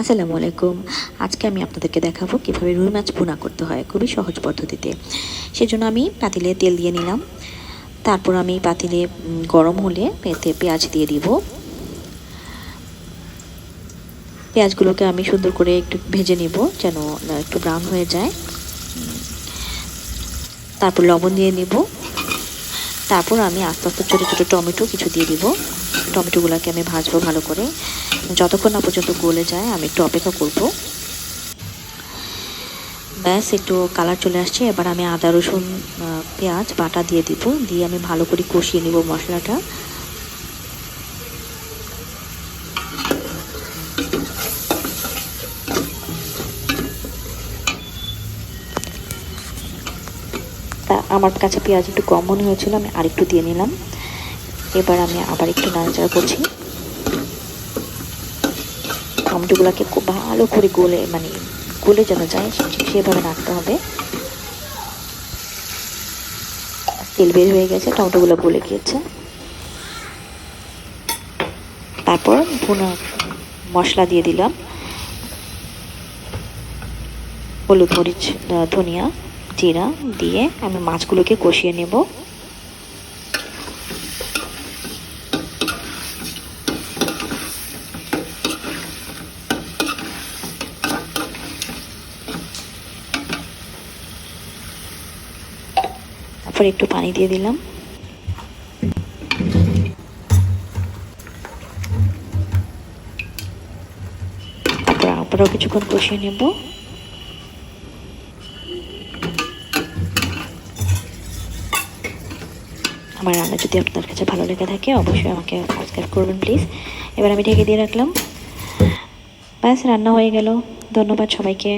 আসসালামু আলাইকুম। আজকে আমি আপনাদেরকে দেখাবো কীভাবে রুই মাছ ভুনা করতে হয় খুবই সহজ পদ্ধতিতে। সেজন্য আমি পাতিলে তেল দিয়ে নিলাম। তারপর আমি পাতিলে গরম হলে এতে পেঁয়াজ দিয়ে দিব। পেঁয়াজগুলোকে আমি সুন্দর করে একটু ভেজে নিব যেন একটু ব্রাউন হয়ে যায়। তারপর লবণ দিয়ে নিব। তারপর আমি আস্তে আস্তে ছোটো ছোটো টমেটো কিছু দিয়ে দিব। টমেটোগুলোকে আমি ভাজবো ভালো করে। যতক্ষণ না পর্যন্ত গলে যায়, আমি একটু অপেক্ষা করব। ব্যাস, একটু কালার চলে আসছে। এবার আমি আদা, রসুন পেঁয়াজ, বাটা দিয়ে দিব। দিয়ে আমি ভালো করে কষিয়ে নিব মশলাটা। আমার কাছে পেঁয়াজ একটু কম মনে হয়েছিল, আমি আরেকটু দিয়ে নিলাম। এবার আমি আবার একটু নাড়াচাড়া করছি। টমেটোগুলোকে খুব ভালো করে গলে মানে গলে যেন যায় সেভাবে নাড়তে হবে। তেল বের হয়ে গেছে, টমেটোগুলো গলে গিয়েছে। তারপর ভুনা মশলা দিয়ে দিলাম। হলুদ মরিচ ধনিয়া, জিরা দিয়ে আমি মাছগুলোকে কষিয়ে নেব। তারপর একটু পানি দিয়ে দিলাম। তারপর আবারও কিছুক্ষণ কষিয়ে নেব। আমার রান্না যদি আপনার কাছে ভালো লেগে থাকে, অবশ্যই আমাকে সাবস্ক্রাইব করবেন প্লিজ এবার আমি ঢেকে দিয়ে রাখলাম। ব্যাস, রান্না হয়ে গেল। ধন্যবাদ সবাইকে।